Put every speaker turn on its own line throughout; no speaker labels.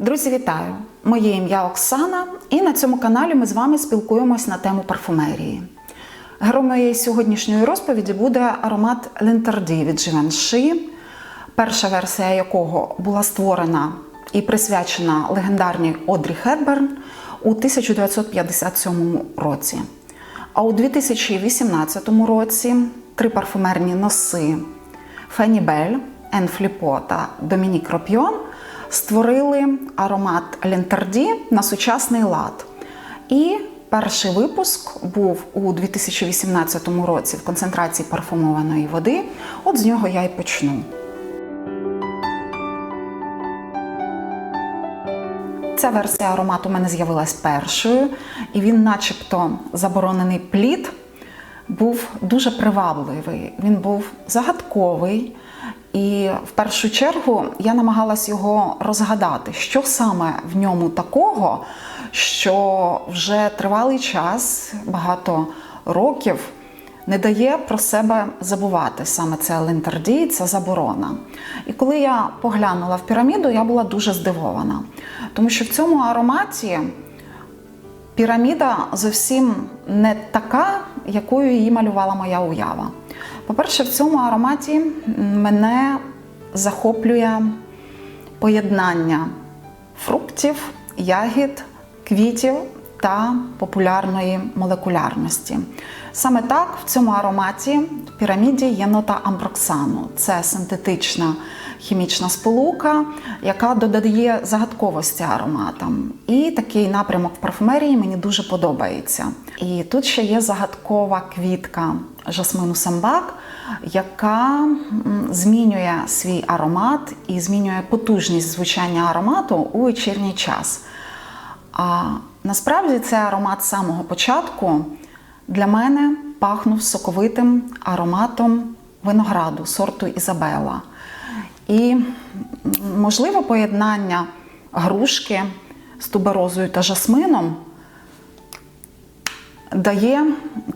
Друзі, вітаю! Моє ім'я Оксана, і на цьому каналі ми з вами спілкуємось на тему парфумерії. Героєм моєї сьогоднішньої розповіді буде аромат Лентарді від Givenchy, перша версія якого була створена і присвячена легендарній Одрі Хепберн у 1957 році. А у 2018 році три парфумерні носи Фені Бель, Ен Фліпо та Домінік Ропьйон створили аромат Лентарді на сучасний лад. І перший випуск був у 2018 році в концентрації парфумованої води. От з нього я й почну. Ця версія аромату у мене з'явилась першою, і він, начебто, заборонений плід, був дуже привабливий. Він був загадковий. І в першу чергу я намагалась його розгадати, що саме в ньому такого, що вже тривалий час, багато років, не дає про себе забувати саме це Лентарді, це заборона. І коли я поглянула в піраміду, я була дуже здивована, тому що в цьому ароматі піраміда зовсім не така, якою її малювала моя уява. По-перше, в цьому ароматі мене захоплює поєднання фруктів, ягід, квітів та популярної молекулярності. Саме так в цьому ароматі піраміді є нота амброксану. Це синтетична хімічна сполука, яка додає загадковості ароматам. І такий напрямок в парфумерії мені дуже подобається. І тут ще є загадкова квітка жасмину самбак, яка змінює свій аромат і змінює потужність звучання аромату у вечірній час. А насправді цей аромат самого початку для мене пахнув соковитим ароматом винограду сорту Ізабела. І, можливо, поєднання грушки з туберозою та жасмином дає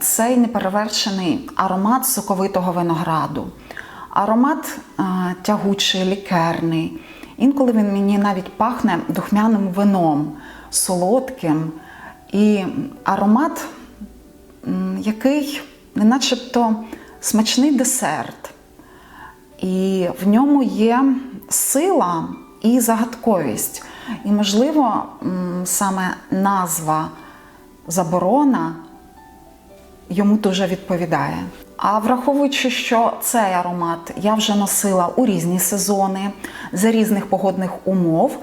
цей неперевершений аромат соковитого винограду. Аромат а, тягучий, лікерний. Інколи він мені навіть пахне духмяним вином, солодким. І аромат, який не начебто смачний десерт. І в ньому є сила і загадковість. І, можливо, саме назва заборона йому дуже відповідає. А враховуючи, що цей аромат я вже носила у різні сезони за різних погодних умов,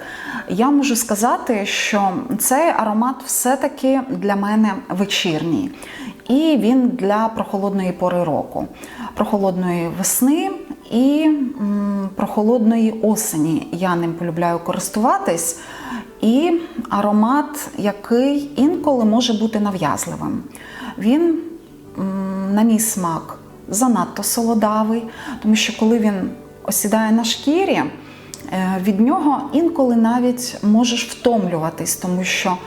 я можу сказати, що цей аромат все-таки для мене вечірній. І він для прохолодної пори року, прохолодної весни і прохолодної осені. Я ним полюбляю користуватись. І аромат, який інколи може бути нав'язливим. Він, на мій смак, занадто солодавий, тому що коли він осідає на шкірі, е, від нього інколи навіть можеш втомлюватись, тому що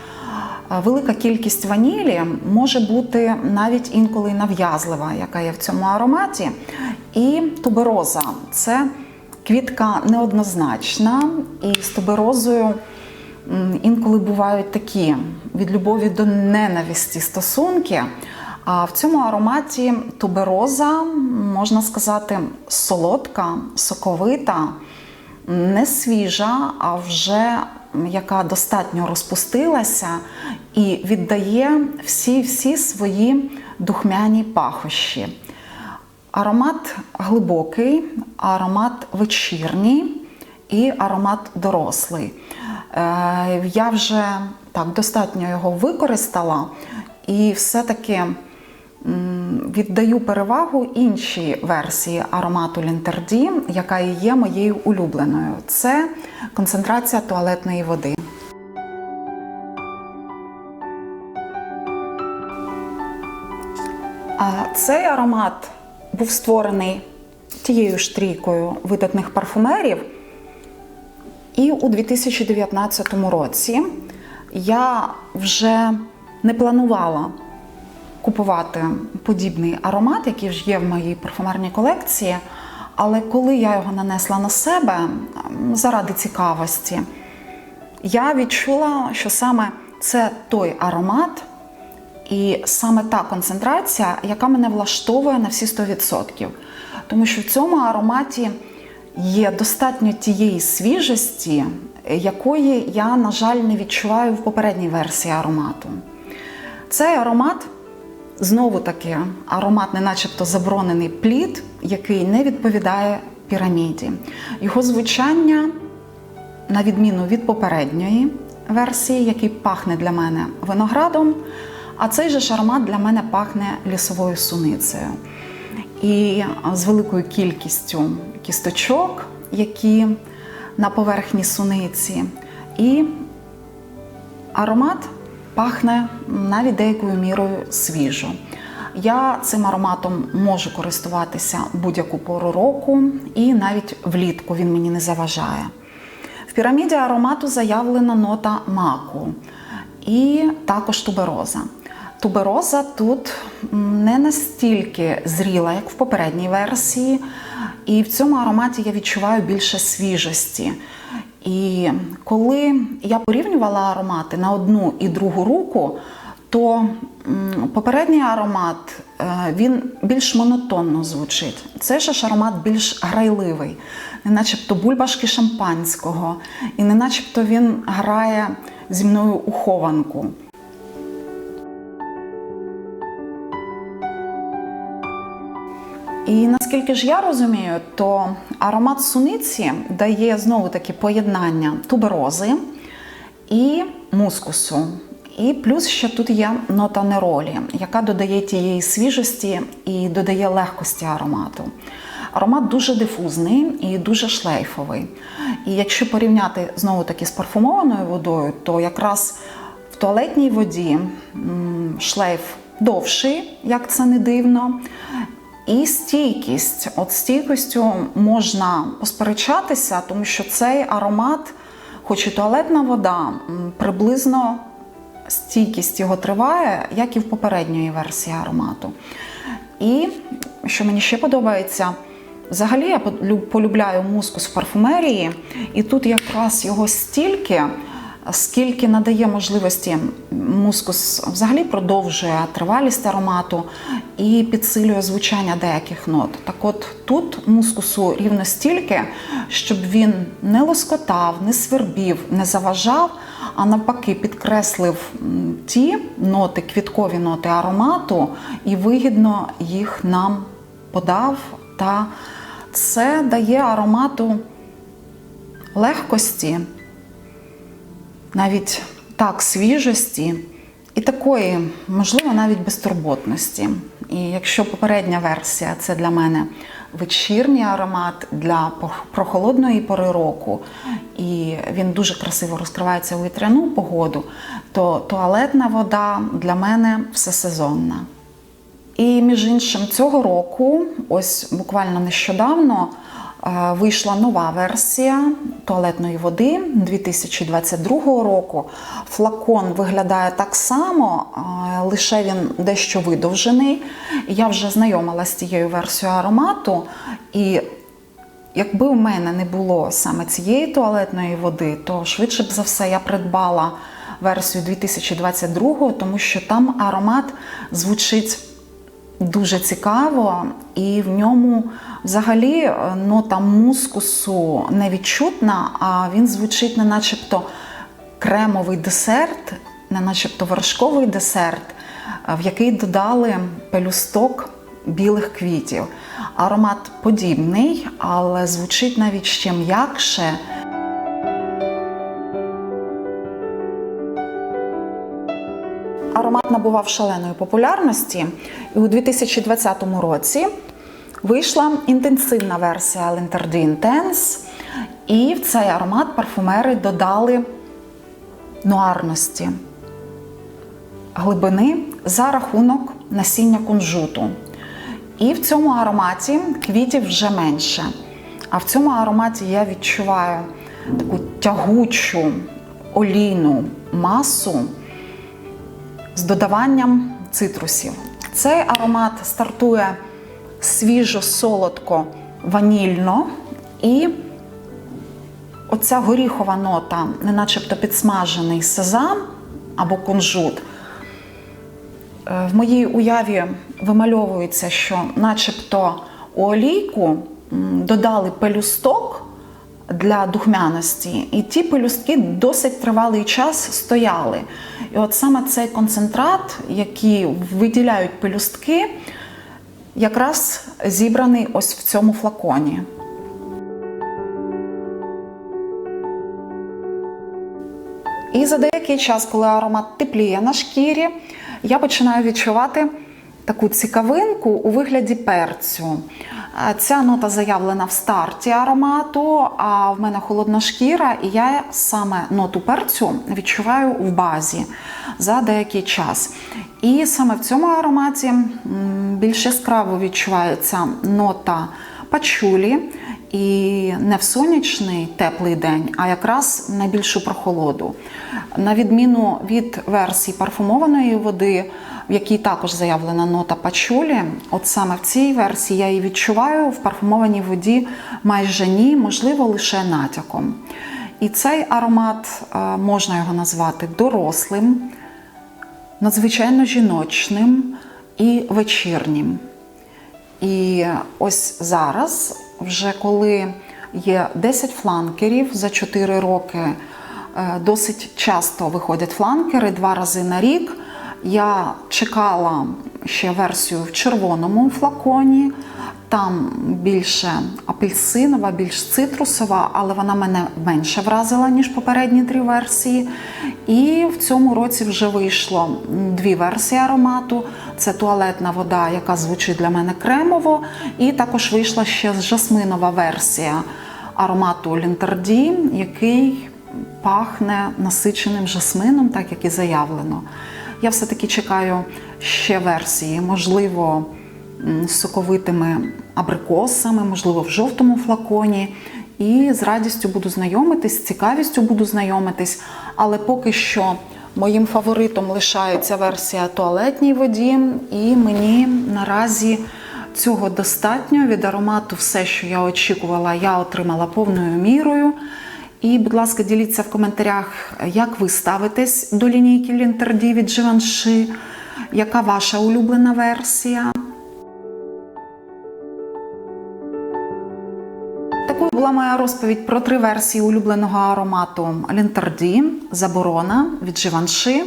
велика кількість ванілі може бути навіть інколи нав'язлива, яка є в цьому ароматі. І тубероза це квітка неоднозначна, і з туберозою інколи бувають такі від любові до ненависті стосунки. А в цьому ароматі тубероза, можна сказати, солодка, соковита, не свіжа, а вже яка достатньо розпустилася і віддає всі-всі свої духмяні пахощі. Аромат глибокий, аромат вечірній і аромат дорослий. Е, я вже так достатньо його використала і все-таки віддаю перевагу іншій версії аромату Лінтерді, яка і є моєю улюбленою. Це концентрація туалетної води. Цей аромат був створений тією ж трійкою видатних парфумерів. І у 2019 році я вже не планувала купувати подібний аромат, який ж є в моїй парфумерній колекції. Але коли я його нанесла на себе заради цікавості, я відчула, що саме це той аромат і саме та концентрація, яка мене влаштовує на всі 100%. Тому що в цьому ароматі є достатньо тієї свіжості, якої я, на жаль, не відчуваю в попередній версії аромату. Цей аромат знову таки аромат, не начебто заборонений плід, який не відповідає піраміді. Його звучання, на відміну від попередньої версії, який пахне для мене виноградом, а цей же ж аромат для мене пахне лісовою суницею. І з великою кількістю кісточок, які на поверхні суниці, і аромат пахне навіть деякою мірою свіжо. Я цим ароматом можу користуватися будь-яку пору року, і навіть влітку він мені не заважає. В піраміді аромату заявлена нота маку і також тубероза. Тубероза тут не настільки зріла, як в попередній версії, і в цьому ароматі я відчуваю більше свіжості. І коли я порівнювала аромати на одну і другу руку, то попередній аромат е, він більш монотонно звучить. Це ж аромат більш грайливий, не начебто бульбашки шампанського, і не начебто він грає зі мною у хованку. І наскільки ж я розумію, то аромат суниці дає знову таки поєднання туберози і мускусу. І плюс ще тут є нота неролі, яка додає тієї свіжості і додає легкості аромату. Аромат дуже дифузний і дуже шлейфовий. І якщо порівняти знову таки з парфумованою водою, то якраз в туалетній воді шлейф довший, як це не дивно. І стійкість. От стійкістю можна посперечатися, тому що цей аромат, хоч і туалетна вода, приблизно стійкість його триває, як і в попередньої версії аромату. І що мені ще подобається, взагалі я полюбляю мускус в парфумерії, і тут якраз його стільки. Скільки надає можливості мускус взагалі продовжує тривалість аромату і підсилює звучання деяких нот. Так от тут мускусу рівно стільки, щоб він не лоскотав, не свербів, не заважав, а навпаки, підкреслив ті ноти, квіткові ноти аромату і вигідно їх нам подав. Та це дає аромату легкості навіть так свіжості і такої, можливо, навіть безтурботності. І якщо попередня версія це для мене вечірній аромат для прохолодної пори року, і він дуже красиво розкривається у вітряну погоду, то туалетна вода для мене всесезонна. І між іншим, цього року, ось буквально нещодавно, вийшла нова версія туалетної води 2022 року. Флакон виглядає так само, лише він дещо видовжений. Я вже знайомилася з цією версією аромату. І якби у мене не було саме цієї туалетної води, то швидше б за все я придбала версію 2022, тому що там аромат звучить дуже цікаво, і в ньому взагалі е, нота мускусу не відчутна, а він звучить не начебто кремовий десерт, не начебто вершковий десерт, е, в який додали пелюсток білих квітів. Аромат подібний, але звучить навіть ще м'якше. Аромат набував шаленої популярності, і у 2020 році вийшла інтенсивна версія Lentardy Intense, і в цей аромат парфумери додали нуарності, глибини за рахунок насіння кунжуту. І в цьому ароматі квітів вже менше. А в цьому ароматі я відчуваю таку тягучу олійну масу з додаванням цитрусів. Цей аромат стартує свіжо, солодко, ванільно і оця горіхова нота, не начебто підсмажений сезам або кунжут. Е, В моїй уяві вимальовується, що начебто у олійку додали пелюсток для духмяності, і ті пелюстки досить тривалий час стояли. І от саме цей концентрат, який виділяють пелюстки, якраз зібраний ось в цьому флаконі. І за деякий час, коли аромат тепліє на шкірі, я починаю відчувати таку цікавинку у вигляді перцю. Ця нота заявлена в старті аромату, а в мене холодна шкіра, і я саме ноту перцю відчуваю в базі за деякий час. І саме в цьому ароматі більш яскраво відчувається нота пачулі. І не в сонячний теплий день, а якраз на більшу прохолоду. На відміну від версії парфумованої води, в якій також заявлена нота пачулі, от саме в цій версії я її відчуваю в парфумованій воді майже ні, можливо, лише натяком. І цей аромат е, можна його назвати дорослим, надзвичайно жіночним і вечірнім. І ось зараз, вже коли є 10 фланкерів за 4 роки, е, досить часто виходять фланкери два рази на рік. Я чекала ще версію в червоному флаконі. Там більше апельсинова, більш цитрусова, але вона мене менше вразила, ніж попередні три версії. І в цьому році вже вийшло дві версії аромату: це туалетна вода, яка звучить для мене кремово, і також вийшла ще жасминова версія аромату Лінтерді, який пахне насиченим жасмином, так як і заявлено. Я все-таки чекаю ще версії, можливо, з соковитими абрикосами, можливо, в жовтому флаконі. І з радістю буду знайомитись, з цікавістю буду знайомитись. Але поки що моїм фаворитом лишається версія туалетній воді, і мені наразі цього достатньо. Від аромату все, що я очікувала, я отримала повною мірою. І, будь ласка, діліться в коментарях, як ви ставитесь до лінійки Лінтерді від Givenchy, яка ваша улюблена версія. Була моя розповідь про три версії улюбленого аромату Лінтарді, Заборона від Живанши.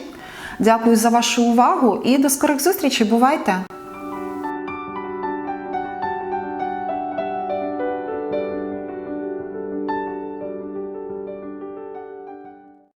Дякую за вашу увагу і до скорих зустрічей. Бувайте!